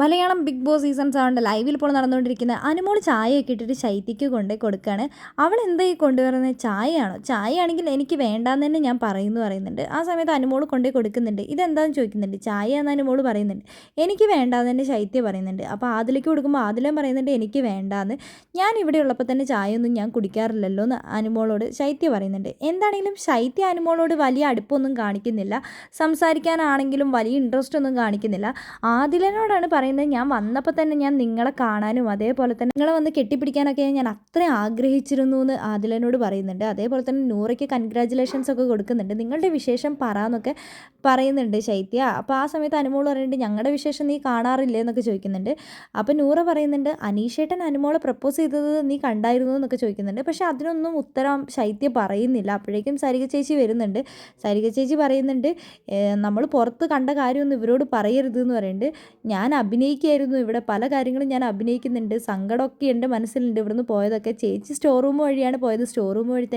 Malayalam big Boss season സെവന്റെ ലൈവിൽ ഇപ്പോൾ നടന്നുകൊണ്ടിരിക്കുന്ന അനുമോൾ ചായയൊക്കെ ഇട്ടിട്ട് ശൈത്യക്ക് കൊണ്ടേ കൊടുക്കുകയാണ് അവൾ എന്താ ഈ കൊണ്ടുവരുന്നത് ചായയാണോ? ചായയാണെങ്കിൽ എനിക്ക് വേണ്ടാന്ന് തന്നെ ഞാൻ പറയുന്നു പറയുന്നുണ്ട്. ആ സമയത്ത് അനുമോൾ കൊണ്ടേ കൊടുക്കുന്നുണ്ട്. ഇതെന്താണെന്ന് ചോദിക്കുന്നുണ്ട്? ചായ എന്ന് അനുമോൾ പറയുന്നുണ്ട്. എനിക്ക് വേണ്ടാന്ന് തന്നെ ശൈത്യ പറയുന്നുണ്ട്. അപ്പോൾ ആദിലേക്ക് കൊടുക്കുമ്പോൾ ആദിലം പറയുന്നുണ്ട് എനിക്ക് വേണ്ടാന്ന്. ഞാൻ ഇവിടെ ഉള്ളപ്പോൾ തന്നെ ചായയൊന്നും ഞാൻ കുടിക്കാറില്ലല്ലോ എന്ന് അനുമോളോട് ശൈത്യ പറയുന്നുണ്ട്. എന്താണെങ്കിലും ശൈത്യ അനുമോളോട് വലിയ അടുപ്പമൊന്നും കാണിക്കുന്നില്ല. സംസാരിക്കാനാണെങ്കിലും വലിയ ഇൻട്രസ്റ്റ് ഒന്നും കാണിക്കുന്നില്ല. ആദിലനോടാണ് പറയുന്നത് ഞാൻ വന്നപ്പോൾ തന്നെ ഞാൻ നിങ്ങളെ കാണാനും അതേപോലെ തന്നെ നിങ്ങളെ വന്ന് കെട്ടിപ്പിടിക്കാനൊക്കെ ഞാൻ അത്രയും ആഗ്രഹിച്ചിരുന്നു എന്ന് ആദിലനോട് പറയുന്നുണ്ട്. അതേപോലെ തന്നെ നൂറയ്ക്ക് കൺഗ്രാജുലേഷൻസ് ഒക്കെ കൊടുക്കുന്നുണ്ട്. നിങ്ങളുടെ വിശേഷം പറ എന്നൊക്കെ പറയുന്നുണ്ട് ശൈത്യ. അപ്പോൾ ആ സമയത്ത് അനുമോൾ പറയുന്നുണ്ട് ഞങ്ങളുടെ വിശേഷം നീ കാണാറില്ലേ? എന്നൊക്കെ ചോദിക്കുന്നുണ്ട്. അപ്പോൾ നൂറ പറയുന്നുണ്ട് അനീഷേട്ടൻ അനുമോളെ പ്രപ്പോസ് ചെയ്തത് നീ കണ്ടായിരുന്നു? എന്നൊക്കെ ചോദിക്കുന്നുണ്ട്. പക്ഷേ അതിനൊന്നും ഉത്തരം ശൈത്യ പറയുന്നില്ല. അപ്പോഴേക്കും സരിക ചേച്ചി വരുന്നുണ്ട്. സരിക ചേച്ചി പറയുന്നുണ്ട് നമ്മൾ പുറത്ത് കണ്ട കാര്യമൊന്നും ഇവരോട് പറയരുത് എന്ന് പറയുന്നുണ്ട്. ഞാൻ അഭിനയിക്കുകയായിരുന്നു ഇവിടെ പല കാര്യങ്ങളും ഞാൻ അഭിനയിക്കുന്നുണ്ട്. സങ്കടമൊക്കെ എന്റെ മനസ്സിലുണ്ട്. ഇവിടുന്ന് പോയതൊക്കെ. ചേച്ചി സ്റ്റോർ റൂം വഴിയാണ് പോയത്. സ്റ്റോർ റൂം വഴി